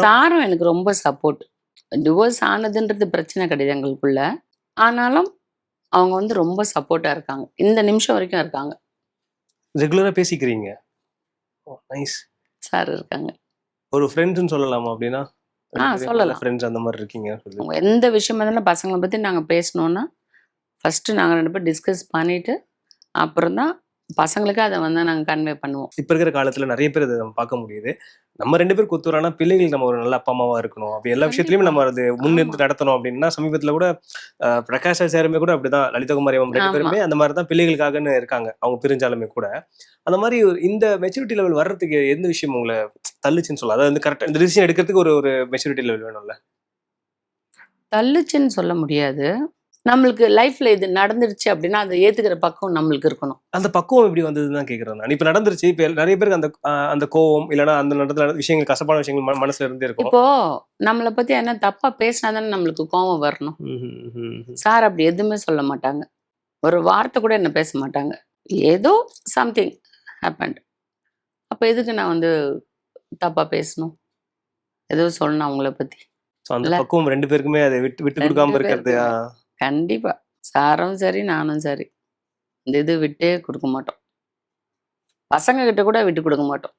சாரும் எனக்கு ரொம்ப சப்போர்ட் டிவோர்ஸ் ஆனதுன்றது பிரச்சனை கிடையாது எங்களுக்குள்ள. ஆனாலும் அவங்க வந்து ரொம்ப சப்போர்ட்டாக இருக்காங்க. இந்த நிமிஷம் வரைக்கும் இருக்காங்க. ரெகுலரா பேசிக்கிறீங்க. நைஸ் சார் இருக்காங்க. ஒரு ஃப்ரெண்ட்ஸ்னு சொல்லலாமா அப்படின்னா? ஆ, சொல்லலாம். ஃப்ரெண்ட்ஸ் அந்த மாதிரி இருக்கீங்க அவங்க எந்த விஷயமா இருந்தாலும் பசங்களை பற்றி நாங்கள் பேசணுன்னா ஃபஸ்ட்டு நாங்கள் ரெண்டு பேரும் டிஸ்கஸ் பண்ணிவிட்டு அப்புறம் தான் பசங்களுக்கு அதை வந்து நாங்கள் கன்வே பண்ணுவோம். இப்ப இருக்கிற காலத்துல நிறைய பேர் அதை நம்ம பார்க்க முடியுது. நம்ம ரெண்டு பேர் கொத்துறானா பிள்ளைகளுக்கு நம்ம ஒரு நல்ல அப்பா அம்மாவா இருக்கணும். அப்படி எல்லா விஷயத்துலயும் நம்ம அது முன்னிருந்து நடத்தணும் அப்படின்னா சமீபத்துல கூட பிரகாஷ் சேருமே கூட அப்படிதான். லலிதகுமாரி அம்மா ரெண்டு. பேருமே அந்த மாதிரி தான் பிள்ளைகளுக்காகன்னு இருக்காங்க. அவங்க பிரிஞ்சாலுமே கூட. அந்த மாதிரி இந்த மெச்சூரிட்டி லெவல் வர்றதுக்கு எந்த விஷயம் உங்களை தள்ளுச்சுன்னு சொல்லலாம் அதாவது வந்து கரெக்டா இந்த டிசிஷன் எடுக்கிறதுக்கு ஒரு ஒரு மெச்சூரிட்டி லெவல் வேணும்ல? தள்ளுச்சுன்னு சொல்ல முடியாது. நம்மளுக்கு லைஃப்ல இது நடந்துருச்சு அப்படின்னா அதை ஏத்துக்கிற பக்கம் நம்மளுக்கு இருக்கணும். அந்த பக்குவம் எப்படி வந்ததுன்னு தான் கேட்கறேன் இப்ப நடந்துருச்சு. இப்ப நிறைய பேருக்கு அந்த அந்த கோவம் இல்லைன்னா அந்த நடந்த விஷயங்கள் கசப்பான விஷயங்கள் மனசுல இருந்தே இருக்கும். இப்போ நம்மளை பத்தி என்ன தப்பா பேசினா தானே நம்மளுக்கு கோவம் வரணும். சார் அப்படி எதுவுமே சொல்ல மாட்டாங்க. ஒரு வார்த்தை கூட என்ன பேச மாட்டாங்க. ஏதோ சம்திங் ஹேப்பண்ட் அப்போ எதுக்கு நான் வந்து தப்பா பேசணும்? ஏதோ சொல்லணும் அவங்கள பத்தி. அந்த. பக்குவம் ரெண்டு பேருக்குமே அதை விட்டு விட்டு கொடுக்காம இருக்கிறது கண்டிப்பாக கண்டிப்பா. சாரும் சரி நானும் சரி. இந்த இது விட்டே கொடுக்க மாட்டோம். பசங்க கிட்ட கூட விட்டு கொடுக்க மாட்டோம்.